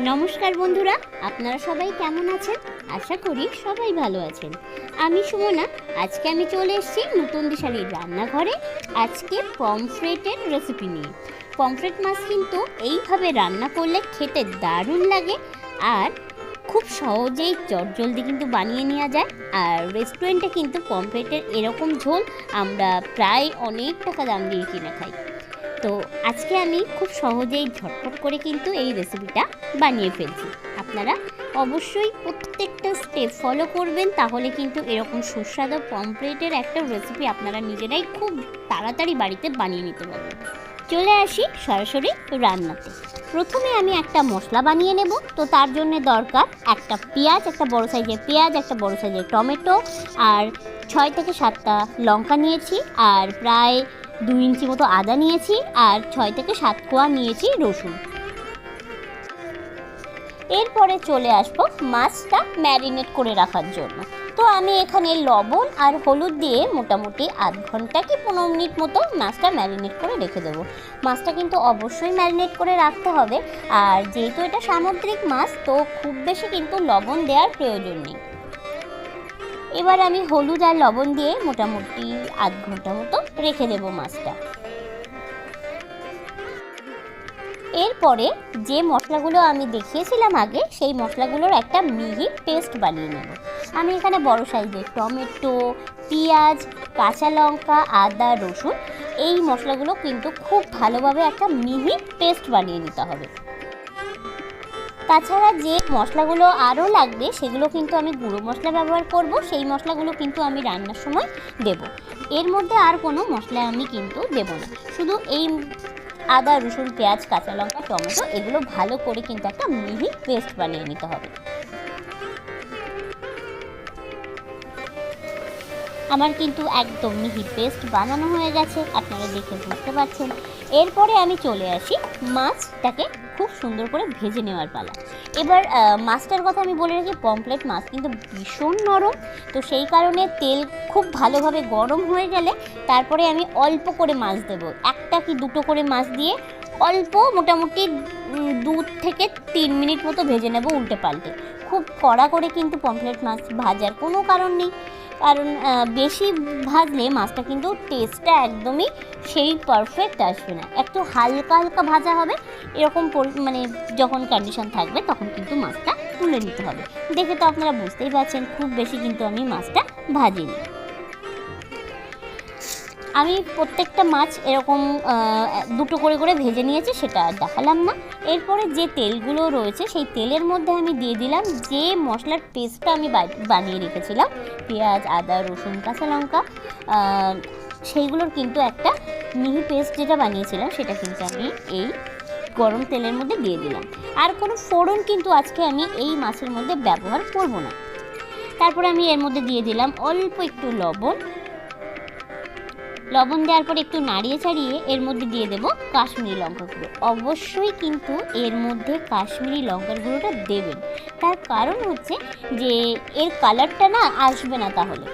নমস্কার বন্ধুরা, আপনারা সবাই কেমন আছেন? আশা করি সবাই ভালো আছেন। আমি সুমনা, আজকে আমি চলে এসেছি নতুন দিশালির রান্নাঘরে। আজকে পমফ্রেটের রেসিপি নিয়ে। পমফ্রেট মাছ কিন্তু এইভাবে রান্না করলে খেতে দারুণ লাগে আর খুব সহজেই চটজলদি কিন্তু বানিয়ে নেওয়া যায়। আর রেস্টুরেন্টে কিন্তু পমফ্রেটের এরকম ঝোল আমরা প্রায় অনেক টাকা দাম দিয়ে কিনে খাই। তো আজকে আমি খুব সহজেই ঝটপট করে কিন্তু এই রেসিপিটা বানিয়ে ফেলছি। আপনারা অবশ্যই প্রত্যেকটা স্টেপ ফলো করবেন, তাহলে কিন্তু এরকম সুস্বাদু পমপ্লেটের একটা রেসিপি আপনারা নিজেরাই খুব তাড়াতাড়ি বাড়িতে বানিয়ে নিতে পারবেন। চলে আসি সরাসরি রান্নাতে। প্রথমে আমি একটা মশলা বানিয়ে নেব, তো তার জন্য দরকার একটা পেঁয়াজ, একটা বড় সাইজের পেঁয়াজ, একটা বড় সাইজের টমেটো, আর ছয় থেকে সাতটা লঙ্কা নিয়েছি, আর প্রায় দুই ইঞ্চি মতো আদা নিয়েছি আর ছয় থেকে সাত কোয়া নিয়েছি রসুন। এরপরে চলে আসব মাছটা ম্যারিনেট করে রাখার জন্য। তো আমি এখানে লবণ আর হলুদ দিয়ে মোটামুটি আধ ঘণ্টা কি পনেরো মিনিট মতো মাছটা ম্যারিনেট করে রেখে দেবো। মাছটা কিন্তু অবশ্যই ম্যারিনেট করে রাখতে হবে। আর যেহেতু এটা সামুদ্রিক মাছ, তো খুব বেশি কিন্তু লবণ দেওয়ার প্রয়োজন নেই। এবার আমি হলুদ আর লবণ দিয়ে মোটামুটি আধ ঘণ্টা মতো রেখে দেবো মাছটা। এরপরে যে মশলাগুলো আমি দেখিয়েছিলাম আগে, সেই মশলাগুলোর একটা মিহি পেস্ট বানিয়ে নেব। আমি এখানে বড় সাইজের টমেটো, পেঁয়াজ, কাঁচা লঙ্কা, আদা, রসুন, এই মশলাগুলো কিন্তু খুব ভালোভাবে একটা মিহি পেস্ট বানিয়ে নিতে হবে। তাছাড়া যে মশলাগুলো আরও লাগবে, সেগুলো কিন্তু আমি গুঁড়ো মশলা ব্যবহার করব, সেই মশলাগুলো কিন্তু আমি রান্নার সময় দেব। এর মধ্যে আর কোনো মশলা আমি কিন্তু দেব না। শুধু এই আদা, রসুন, পেঁয়াজ, কাঁচা লঙ্কা, টমেটো, এগুলো ভালো করে কিন্তু একটা মিহি পেস্ট বানিয়ে নিতে হবে। আমার কিন্তু একদম মিহি পেস্ট বানানো হয়ে গেছে, আপনারা দেখে বুঝতে পারছেন। এরপরে আমি চলে আসি মাছটাকে খুব সুন্দর করে ভেজে নেওয়ার পালা। এবার মাছটার কথা আমি বলে রাখি পমপ্লেট মাছ কিন্তু ভীষণ নরম। তো সেই কারণে তেল খুব ভালোভাবে গরম হয়ে গেলে তারপরে আমি অল্প করে মাছ দেব। একটা কি দুটো করে মাছ দিয়ে অল্প মোটামুটি দু থেকে তিন মিনিট মতো ভেজে নেব উল্টে পাল্টে। খুব কড়া করে কিন্তু পমফ্লেট মাছ ভাজার কোনো কারণ নেই। কারণ বেশি ভাজলে মাছটা কিন্তু টেস্টটা একদমই সেই পারফেক্ট আসবে না। একটু হালকা হালকা ভাজা হবে, এরকম মানে যখন কন্ডিশন থাকবে তখন কিন্তু মাছটা তুলে নিতে হবে। দেখে তো আপনারা বুঝতেই পারছেন, খুব বেশি কিন্তু আমি মাছটা ভাজিনি। আমি প্রত্যেকটা মাছ এরকম দুটো করে করে ভেজে নিয়েছি, সেটা আর দেখালাম না। এরপরে যে তেলগুলো রয়েছে, সেই তেলের মধ্যে আমি দিয়ে দিলাম যে মশলার পেস্টটা আমি বানিয়ে রেখেছিলাম। পেঁয়াজ, আদা, রসুন, কাঁচা লঙ্কা সেইগুলোর কিন্তু একটা মিহি পেস্ট যেটা বানিয়েছিলাম, সেটা কিন্তু আমি এই গরম তেলের মধ্যে দিয়ে দিলাম। আর কোনো ফোড়ন কিন্তু আজকে আমি এই মাছের মধ্যে ব্যবহার করব না। তারপরে আমি এর মধ্যে দিয়ে দিলাম অল্প একটু লবণ লবণ দেওয়ার পর একটু নাড়িয়ে চাড়িয়ে এর মধ্যে দিয়ে দেব কাশ্মীরি লঙ্কা গুঁড়ো। অবশ্যই কিন্তু এর মধ্যে কাশ্মীরি লঙ্কার গুঁড়োটা দেবেন। তার কারণ হচ্ছে যে, এর কালারটা না আসবে না তাহলে।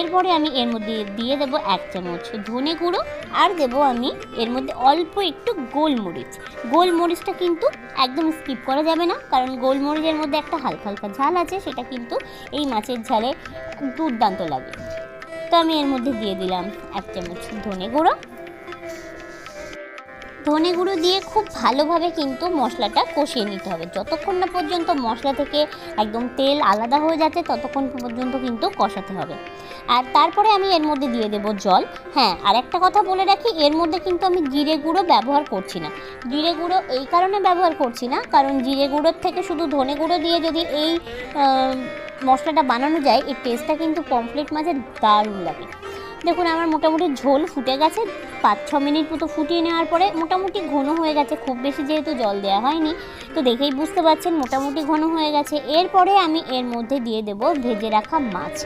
এরপরে আমি এর মধ্যে দিয়ে দেব এক চামচ ধনে গুঁড়ো আর দেব আমি এর মধ্যে অল্প একটু গোলমরিচ। গোলমরিচটা কিন্তু একদম স্কিপ করা যাবে না, কারণ গোলমরিচের মধ্যে একটা হালকা হালকা ঝাল আছে, সেটা কিন্তু এই মাছের ঝালে দুর্দান্ত লাগে। তো আমি এর মধ্যে দিয়ে দিলাম এক চামচ ধনে গুঁড়ো। ধনে গুঁড়ো দিয়ে খুব ভালোভাবে কিন্তু মশলাটা কষিয়ে নিতে হবে। যতক্ষণ না পর্যন্ত মশলা থেকে একদম তেল আলাদা হয়ে যাচ্ছে, ততক্ষণ পর্যন্ত কিন্তু কষাতে হবে। আর তারপরে আমি এর মধ্যে দিয়ে দেব জল। হ্যাঁ আর একটা কথা বলে রাখি, এর মধ্যে কিন্তু আমি জিরে গুঁড়ো ব্যবহার করছি না। জিরে গুঁড়ো এই কারণে ব্যবহার করছি না, কারণ জিরে গুঁড়োর থেকে শুধু ধনে গুঁড়ো দিয়ে যদি এই মশলাটা বানানো যায় এর টেস্টটা কিন্তু পমফ্লেট মাছের দারুণ লাগে। দেখুন, আমার মোটামুটি ঝোল ফুটে গেছে। পাঁচ, ছ মিনিট মতো ফুটিয়ে নেওয়ার পরে মোটামুটি ঘন হয়ে গেছে। খুব বেশি যেহেতু জল দেওয়া হয়নি, তো দেখেই বুঝতে পারছেন মোটামুটি ঘন হয়ে গেছে। এরপরে আমি এর মধ্যে দিয়ে দেব ভেজে রাখা মাছ।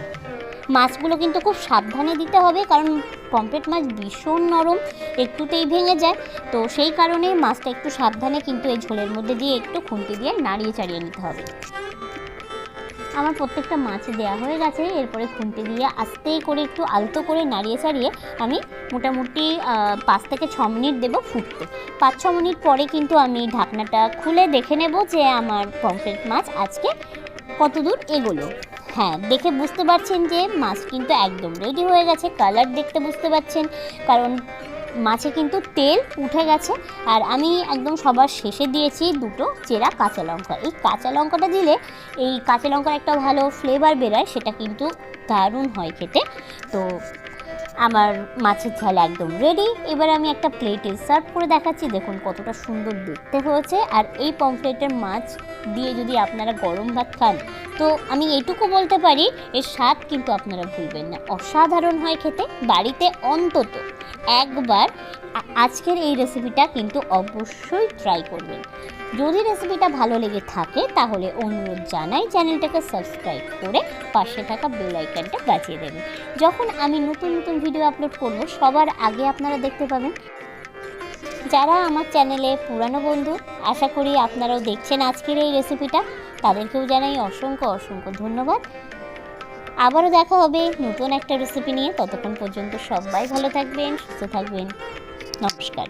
মাছগুলো কিন্তু খুব সাবধানে দিতে হবে, কারণ পমফ্রেট মাছ ভীষণ নরম, একটুতেই ভেঙে যায়। তো সেই কারণে মাছটা একটু সাবধানে কিন্তু এই ঝোলের মধ্যে দিয়ে একটু খুন্তি দিয়ে নাড়িয়ে চাড়িয়ে নিতে হবে। আমার প্রত্যেকটা মাছ দেওয়া হয়ে গেছে। এরপরে খুন্তি দিয়ে আস্তে করে একটু আলতো করে নাড়িয়ে চাড়িয়ে আমি মোটামুটি পাঁচ থেকে ছ মিনিট দেবো ফুটতে। পাঁচ, ছ মিনিট পরে কিন্তু আমি ঢাকনাটা খুলে দেখে নেব যে আমার পমফ্রেট মাছ আজকে কত দূর এগোলো। হ্যাঁ দেখে বুঝতে পারছেন যে মাছ কিন্তু একদম রেডি হয়ে গেছে। কালার দেখতে বুঝতে পারছেন। কারণ মাছে কিন্তু তেল উঠে গেছে। আর আমি একদম সবার শেষে দিয়েছি দুটো চেরা কাঁচা লঙ্কা। এই কাঁচা লঙ্কাটা দিলে এই কাঁচা লঙ্কার একটা ভালো ফ্লেভার বেরোয়, সেটা কিন্তু দারুণ হয় খেতে। তো আমার মাছের ঝাল একদম রেডি এবার আমি একটা প্লেটে সার্ভ করে দেখাচ্ছি, দেখুন কতটা সুন্দর দেখতে হয়েছে। আর এই পমফ্লেটের মাছ দিয়ে যদি আপনারা গরম ভাত খান, তো আমি এটুকু বলতে পারি, এর স্বাদ কিন্তু আপনারা ভুলবেন না। অসাধারণ হয় খেতে, বাড়িতে অন্তত। একবার আজকের এই রেসিপিটা কিন্তু অবশ্যই ট্রাই করবেন। যদি রেসিপিটা ভালো লেগে থাকে, তাহলে অনুরোধ জানাই চ্যানেলটাকে সাবস্ক্রাইব করে পাশে থাকা বেল বাজিয়ে দেবেন। যখন আমি নতুন নতুন ভিডিও আপলোড করব, সবার আগে আপনারা দেখতে পাবেন, যারা আমার চ্যানেলে পুরানো বন্ধু, আশা করি আপনারাও দেখছেন আজকের এই রেসিপিটা তাদেরকেও জানাই অসংখ্য অসংখ্য ধন্যবাদ। আবারও দেখা হবে নতুন একটা রেসিপি নিয়ে। ততক্ষণ পর্যন্ত সবাই ভালো থাকবেন, সুস্থ থাকবেন। নমস্কার